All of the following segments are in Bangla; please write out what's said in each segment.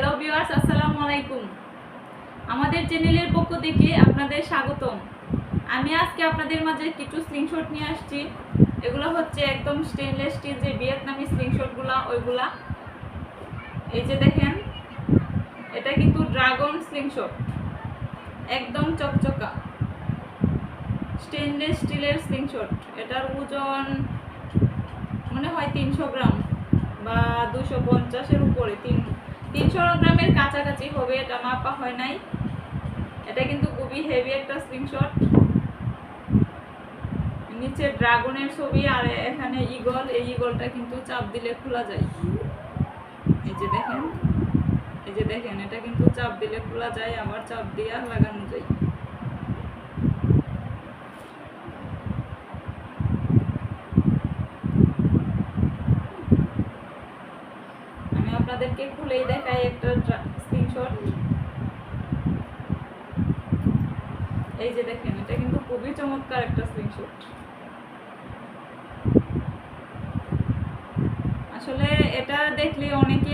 হ্যালো ভিউয়ার্স আসসালামু আলাইকুম। আমাদের চ্যানেলের পক্ষ থেকে আপনাদের স্বাগতম। আমি আজকে আপনাদের মাঝে কিছু স্লিংশট নিয়ে আসছি। এগুলো হচ্ছে একদম স্টেনলেস স্টিল যে ভিয়েতনামি স্লিংশটগুলো ওইগুলা। এই যে দেখেন, এটা কিন্তু ড্রাগন স্লিংশট একদম চকচকা। স্টেনলেস স্টিলের স্লিংশট এটার ওজন মনে হয় তিনশো গ্রাম বা দুশো পঞ্চাশের উপরে, তিন তিনশো গ্রামের কাছাকাছি হবে, এটা মাপা হয় নাই। এটা কিন্তু খুবই হেভি একটা স্ক্রিনশট নিচে ড্রাগনের ছবি আর এখানে ইগল এই ইগলটা কিন্তু চাপ দিলে খোলা যায়। এই যে দেখেন, এই যে দেখেন, এটা কিন্তু চাপ দিলে খোলা যায়, আবার চাপ দিয়ে আর লাগানো যায় আমি আপনাদেরকে খুলেই দেখাই একটা স্ক্রিনশট এই যে দেখেন, এটা কিন্তু খুবই চমৎকার একটা স্ক্রিনশট আসলে এটা দেখলে অনেকে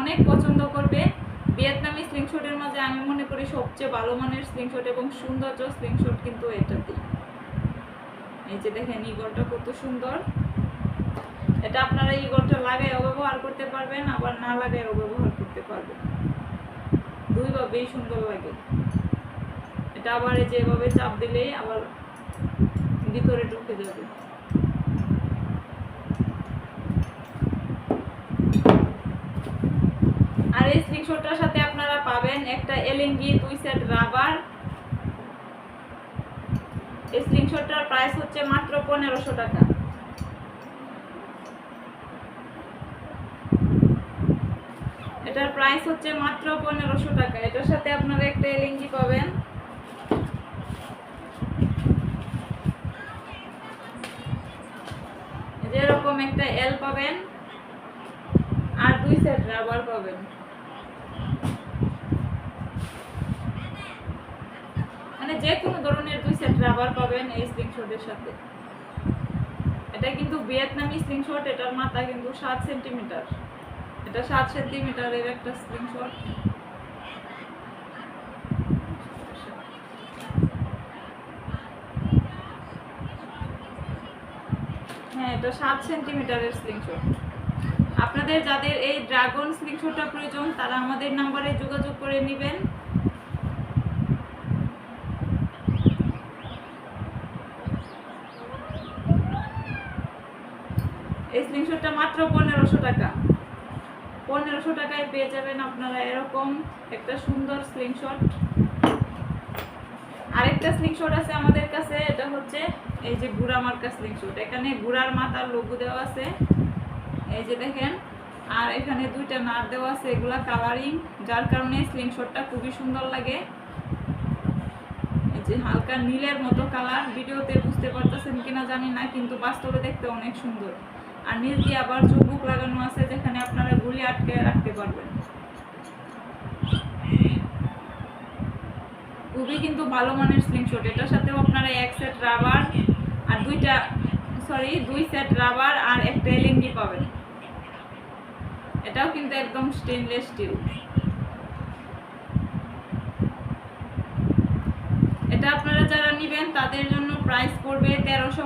অনেক পছন্দ করবে। ভিয়েতনামি স্লিংশটের মাঝে আমি মনে করি সবচেয়ে ভালো মানের স্লিংশট এবং সৌন্দর্য স্লিংশট কিন্তু এটাতেই। এই যে দেখেন ইগলটা কত সুন্দর। এটা আপনারা এই ইগলটা লাগাইও ব্যবহার করতে পারবেন, আবার না লাগাইও ব্যবহার করতে পারবেন। দুই দুইভাবেই সুন্দর লাগে। এটা আবার এই যে চাপ দিলেই আবার ভিতরে ঢুকে যাবে। আর এই স্লিংশটটার সাথে আপনারা পাবেন একটা এলএনজি দুই সেট রাবার। এই স্লিংশটটার প্রাইস হচ্ছে মাত্র পনেরোশো টাকা। এটার প্রাইস হচ্ছে মাত্র পনেরোশো টাকা। এটার সাথে আপনারা একটা এলএনজি পাবেন। যেরকম একটা এল পাবেন, আর দুই সেট রাবার পাবেন। মানে যে কোনো ধরনের দুই সেট রাবার পাবেন এই স্লিংশটের সাথে। এটা কিন্তু ভিয়েতনামি স্লিংশট এটার মাথা কিন্তু সাত সেন্টিমিটার এটা সাত সেন্টিমিটারের একটা স্ক্রিনশট হ্যাঁ এটা সাত সেন্টিমিটারের স্ক্রিনশট আপনাদের যাদের এই ড্রাগন স্ক্রিনশটটা প্রয়োজন, তারা আমাদের নাম্বারে যোগাযোগ করে নেবেন। এই স্ক্রিনশটটা মাত্র পনেরোশো টাকা। পনেরোশো টাকায় পেয়ে যাবেন আপনারা এরকম একটা সুন্দর স্ক্রিনশট আরেকটা স্ক্রিনশট আছে আমাদের কাছে, এটা হচ্ছে এই যে গুড়া মার্কা স্ক্রিনশট এখানে গুড়ার মাথার লোগো দেওয়া আছে। এই যে দেখেন, আর এখানে দুইটা নাট দেওয়া আছে, এগুলা কালারিং যার কারণে স্ক্রিনশটটা খুবই সুন্দর লাগে। এই যে হালকা নীলের মতো কালার ভিডিওতে বুঝতে পারতেছেন কিনা জানি না, কিন্তু বাস্তবে দেখতে অনেক সুন্দর। আর নিচ দিয়ে আবার চুবুক লাগানো আছে যেখানে আপনারা গুলি আটকে রাখতে পারবেন। খুবই কিন্তু ভালো মানের স্লিংশট এটার সাথেও আপনারা এক সেট রাবার আর দুইটা সরি দুই সেট রাবার আর একটা এলএনজি পাবেন। এটাও কিন্তু একদম স্টেনলেস স্টিল এটা আপনারা যারা নেবেন, তাদের জন্য প্রাইস পড়বে তেরোশো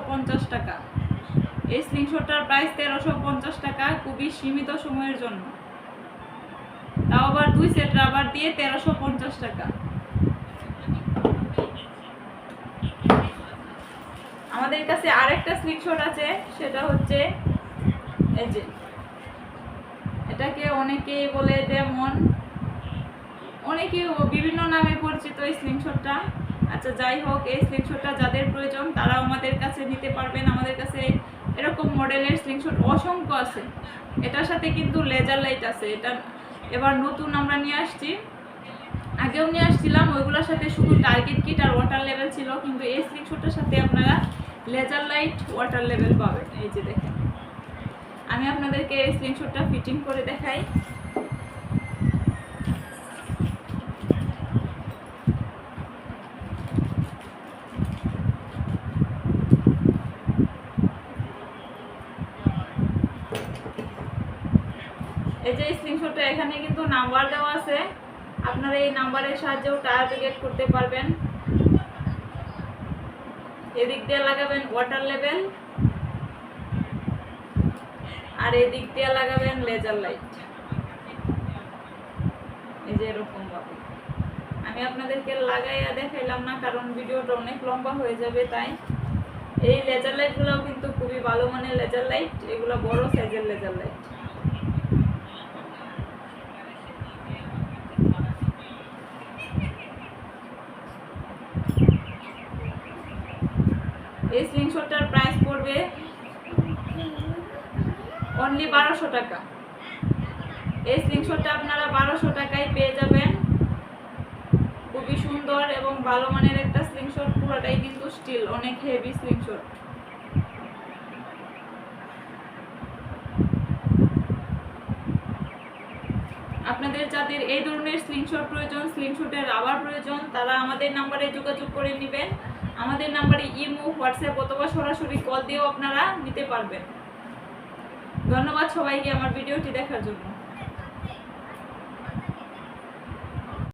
টাকা। এই স্লিংশটটার প্রাইস তেরোশো পঞ্চাশ টাকা, খুবই সীমিত সময়ের জন্য। তাও আবার দুই সেট রাবার দিয়ে তেরোশো পঞ্চাশ টাকা। আমাদের কাছে আরেকটা স্লিংশট আছে, সেটা হচ্ছে, এই যে, এটাকে অনেকে বলে ডেমন অনেকে বিভিন্ন নামে পরিচিত এই স্লিংশটটা আচ্ছা যাই হোক, এই স্লিংশটটা যাদের প্রয়োজন তারা আমাদের কাছে নিতে পারবেন। আমাদের কাছে এরকম মডেলের স্লিংশট অসংখ্য আছে। এটার সাথে কিন্তু লেজার লাইট আছে। এটা এবার নতুন আমরা নিয়ে আসছি। আগেও নিয়ে আসছিলাম, ওইগুলোর সাথে শুধু টার্গেট কিট আর ওয়াটার লেভেল ছিল, কিন্তু এই স্লিংশটের সাথে আপনারা লেজার লাইট ওয়াটার লেভেল পাবেন। এই যে দেখেন। আমি আপনাদেরকে এই স্লিংশটটা ফিটিং করে দেখাই। এই যে স্ক্রিনশটটা এখানে কিন্তু নাম্বার দেওয়া আছে। আপনারা এই নাম্বারের সাহায্যেও প্যাকেট করতে পারবেন। এদিক দিয়ে লাগাবেন ওয়াটার লেভেল আর এদিক দিয়ে লাগাবেন লেজার লাইট এই যে এরকম ভাবে। আমি আপনাদেরকে লাগাইয়া দেখাইলাম না, কারণ ভিডিওটা অনেক লম্বা হয়ে যাবে, তাই। এই লেজার লাইটগুলোও কিন্তু খুবই ভালো মানের লেজার লাইট এগুলো বড় সাইজের লেজার লাইট এই স্লিংশটটার প্রাইস পড়বে অনলি বারোশো টাকা। এই স্লিংশটটা আপনারা বারোশো টাকায় পেয়ে যাবেন। খুবই সুন্দর এবং ভালো মানের একটা স্লিংশট পুরোটাই কিন্তু স্টিল অনেক হেভি স্লিংশট আপনাদের যাদের এই ধরনের স্ক্রিনশট প্রয়োজন স্ক্রিনশটের রাবার প্রয়োজন, তারা আমাদের নাম্বারে যোগাযোগ করে নেবেন। আমাদের নাম্বারে ইমো, হোয়াটসঅ্যাপ অথবা সরাসরি কল দিয়েও আপনারা নিতে পারবেন। ধন্যবাদ সবাইকে আমার ভিডিওটি দেখার জন্য।